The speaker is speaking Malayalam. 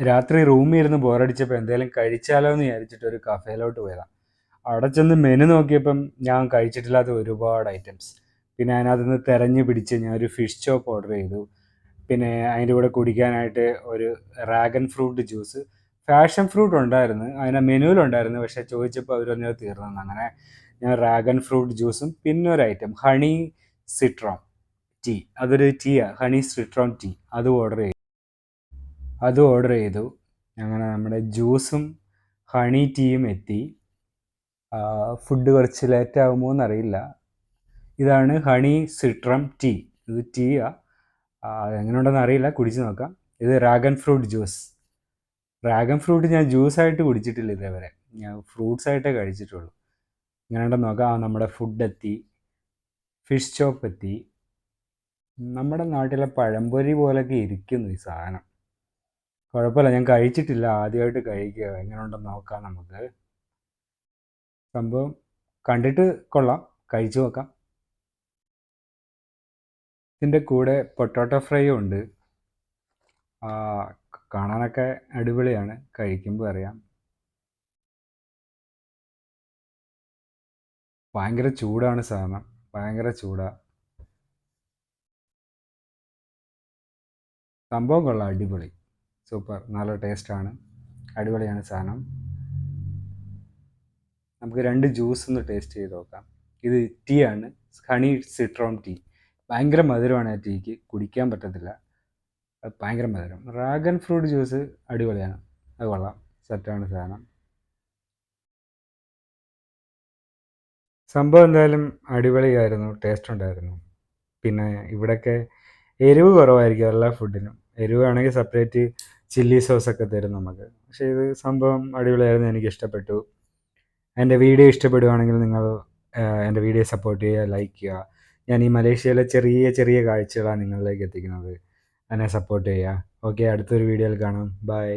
രാത്രി റൂമിൽ ഇരുന്ന് ബോറടിച്ചപ്പോൾ എന്തെങ്കിലും കഴിച്ചാലോ എന്ന് വിചാരിച്ചിട്ട് ഒരു കഫേയിലോട്ട് പോയതാണ് അവിടെ ചെന്ന് മെനു നോക്കിയപ്പം ഞാൻ കഴിച്ചിട്ടില്ലാത്ത ഒരുപാട് ഐറ്റംസ് പിന്നെ അതിനകത്ത് നിന്ന് തിരഞ്ഞു പിടിച്ച് ഞാൻ ഒരു ഫിഷ് ചോപ്പ് ഓർഡർ ചെയ്തു. പിന്നെ അതിന്റെ കൂടെ കുടിക്കാനായിട്ട് ഒരു dragon fruit juice passion fruit ഉണ്ടായിരുന്നു. അതിന്റെ മെനുവിലുണ്ടായിരുന്നു പക്ഷേ ചോദിച്ചപ്പോൾ അവർ പറഞ്ഞത് തീർന്നു അങ്ങനെ ഞാൻ റാഗൻ ഫ്രൂട്ട് ജ്യൂസും പിന്നെ ഒരു ഐറ്റം ഹണി സിട്രോൺ ടീ അതൊരു ടീയാണ് ഹണി സിട്രോൺ ടീ അത് ഓർഡർ ചെയ്തു. അതും ഓർഡർ ചെയ്തു. അങ്ങനെ നമ്മുടെ ജ്യൂസും ഹണി ടീയും എത്തി. ഫുഡ് കുറച്ച് ലേറ്റ് ആകുമോ എന്നറിയില്ല. ഇതാണ് ഹണി സിട്രം ടീ ഇത് ടീയാ എങ്ങനെയുണ്ടെന്ന് അറിയില്ല. കുടിച്ച് നോക്കാം. ഇത് dragon fruit juice dragon fruit ഞാൻ ജ്യൂസായിട്ട് കുടിച്ചിട്ടില്ല ഇതേവരെ. ഞാൻ ഫ്രൂട്ട്സ് ആയിട്ടേ കഴിച്ചിട്ടുള്ളൂ. ഇങ്ങനെയുണ്ടെന്ന് നോക്കാം. നമ്മുടെ ഫുഡ് എത്തി. ഫിഷ് ചോപ്പ് എത്തി. നമ്മുടെ നാട്ടിലെ പഴംപൊരി പോലൊക്കെ ഇരിക്കുന്നു ഈ സാധനം. കുഴപ്പമില്ല. ഞാൻ കഴിച്ചിട്ടില്ല. ആദ്യമായിട്ട് കഴിക്കുക. എങ്ങനെയുണ്ടെന്ന് നോക്കാം നമുക്ക്. സംഭവം കണ്ടിട്ട് കൊള്ളാം. കഴിച്ചു നോക്കാം. ഇതിന്റെ കൂടെ പൊട്ടോട്ടോ ഫ്രൈയും ഉണ്ട്. കാണാനൊക്കെ അടിപൊളിയാണ്. കഴിക്കുമ്പോൾ അറിയാം. ഭയങ്കര ചൂടാണ് സാധനം. ഭയങ്കര ചൂടാ. സംഭവം കൊള്ളാം. അടിപൊളി. സൂപ്പർ. നല്ല ടേസ്റ്റാണ്. അടിപൊളിയാണ് സാധനം. നമുക്ക് രണ്ട് ജ്യൂസ് ഒന്ന് ടേസ്റ്റ് ചെയ്ത് നോക്കാം. ഇത് ടീ ആണ് ഹണി സിട്രോൺ ടീ. ഭയങ്കര മധുരമാണ് ആ ടീക്ക്. കുടിക്കാൻ പറ്റത്തില്ല. ഭയങ്കര മധുരം. ഡ്രാഗൺ ഫ്രൂട്ട് ജ്യൂസ് അടിപൊളിയാണ്. അത് കൊള്ളാം. സെറ്റാണ് സാധനം. സംഭവം എന്തായാലും അടിപൊളിയായിരുന്നു. ടേസ്റ്റ് ഉണ്ടായിരുന്നു. പിന്നെ ഇവിടെയൊക്കെ എരിവ് കുറവായിരിക്കും എല്ലാ ഫുഡിനും എരിവ് ആണെങ്കിൽ സെപ്പറേറ്റ് ചില്ലി സോസൊക്കെ തരും നമുക്ക്. പക്ഷേ ഇത് സംഭവം അടിപൊളിയായിരുന്നു എനിക്ക് ഇഷ്ടപ്പെട്ടു എന്റെ വീഡിയോ ഇഷ്ടപ്പെടുവാണെങ്കിൽ നിങ്ങൾ എന്റെ വീഡിയോ സപ്പോർട്ട് ചെയ്യുക ലൈക്ക് ചെയ്യുക. ഞാൻ ഈ മലേഷ്യയിലെ ചെറിയ ചെറിയ കാഴ്ചകളാണ് നിങ്ങളിലേക്ക് എത്തിക്കുന്നത്. എന്നെ സപ്പോർട്ട് ചെയ്യുക. ഓക്കെ അടുത്തൊരു വീഡിയോയിൽ കാണാം. ബൈ.